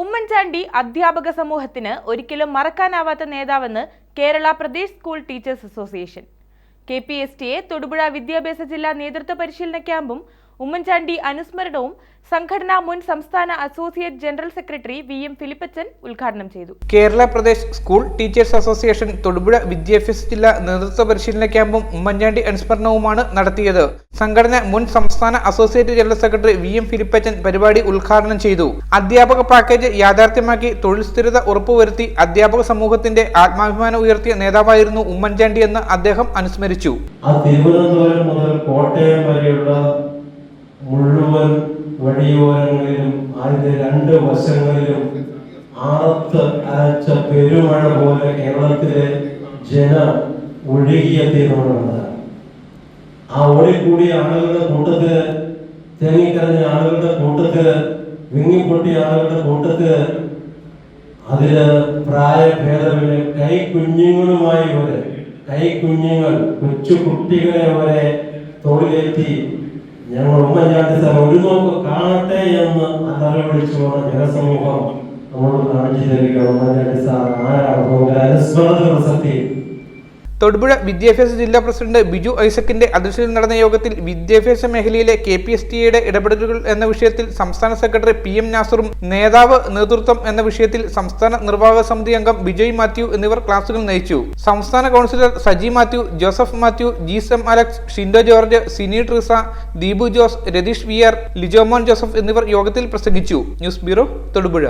ഉമ്മൻചാണ്ടി അധ്യാപക സമൂഹത്തിന് ഒരിക്കലും മറക്കാനാവാത്ത നേതാവെന്ന് Kerala Pradesh school teachers association. K P S T A Thodupuzha വിദ്യാഭ്യാസ ജില്ലാ നേതൃത്വ പരിശീലന ക്യാമ്പും ഉമ്മൻചാണ്ടി അനുസ്മരണവും സംഘടനാ മുൻ സംസ്ഥാന associate general secretary V M Philippachan ഉദ്ഘാടനം ചെയ്തു. Kerala Pradesh school teachers association Thodupuzha വിദ്യാഭ്യാസ ജില്ലാ നേതൃത്വ പരിശീലന ക്യാമ്പും ഉമ്മൻചാണ്ടി അനുസ്മരണവുമാണ് നടത്തിയത്. സംഘടന മുൻ സംസ്ഥാന associate general secretary V M Philippachan പരിപാടി ഉദ്ഘാടനം ചെയ്തു. അധ്യാപക പാക്കേജ് യാഥാർത്ഥ്യമാക്കി തൊഴിൽ സ്ഥിരത ഉറപ്പുവരുത്തി അധ്യാപക സമൂഹത്തിന്റെ ആത്മാഭിമാനം ഉയർത്തിയ നേതാവായിരുന്നു ഉമ്മൻചാണ്ടി എന്ന് അദ്ദേഹം അനുസ്മരിച്ചു. ആ തിരുവനന്തപുരം മുതൽ കോട്ടയം വരെയുള്ള മുഴുവൻ വഴിയോരങ്ങളിലും അതിന്റെ രണ്ട് വശങ്ങളിലും ആർത്ത് അരച്ച പെരുമഴ പോലെ കേരളത്തിലെ ജനം ഒഴുകിയെത്തിയെന്നുള്ളതാണ് ആ ഓടിക്കൂടിയ ആളുകളുടെ കൂട്ടത്തിൽ തേങ്ങിക്കരഞ്ഞ ആളുകളുടെ കൂട്ടത്തിൽ വിങ്ങിപ്പൊട്ടിയ ആളുകളുടെ കൂട്ടത്തിൽ അതിൽ പ്രായഭേദമില്ല കൈ കുഞ്ഞുങ്ങളുമായി വരെ കൈ കുഞ്ഞുങ്ങൾ കൊച്ചു കുട്ടികളെ വരെ തോളിലേറ്റി ഞങ്ങൾ ഉമ്മൻചാണ്ടി സാർ ഒരു നോക്ക് കാണട്ടെ എന്ന് വിളിച്ചുകൊണ്ട് ജനസമൂഹം നമ്മളോട് കാണിച്ചു തരിക ഉമ്മൻചാണ്ടി സാർ ആരാണ്? അനുസ്മരണ പ്രസക്തി തൊടുപുഴ വിദ്യാഭ്യാസ ജില്ലാ പ്രസിഡന്റ് ബിജു ഐസക്കിന്റെ അധ്യക്ഷതയിൽ നടന്ന യോഗത്തിൽ വിദ്യാഭ്യാസ മേഖലയിലെ കെ പി എസ് ടിയുടെ ഇടപെടലുകൾ എന്ന വിഷയത്തിൽ സംസ്ഥാന സെക്രട്ടറി പി എം നാസറും നേതാവ് നേതൃത്വം എന്ന വിഷയത്തിൽ സംസ്ഥാന നിർവാഹക സമിതി അംഗം ബിജോയ് മാത്യു എന്നിവർ ക്ലാസുകൾ നയിച്ചു. സംസ്ഥാന councillor Saji Mathew Joseph Mathew Jees M Alex Shindo George Sini Trisa Deepu Jose Ratheesh V R Lijomon Joseph എന്നിവർ യോഗത്തിൽ പ്രസംഗിച്ചു. News bureau Thodupuzha.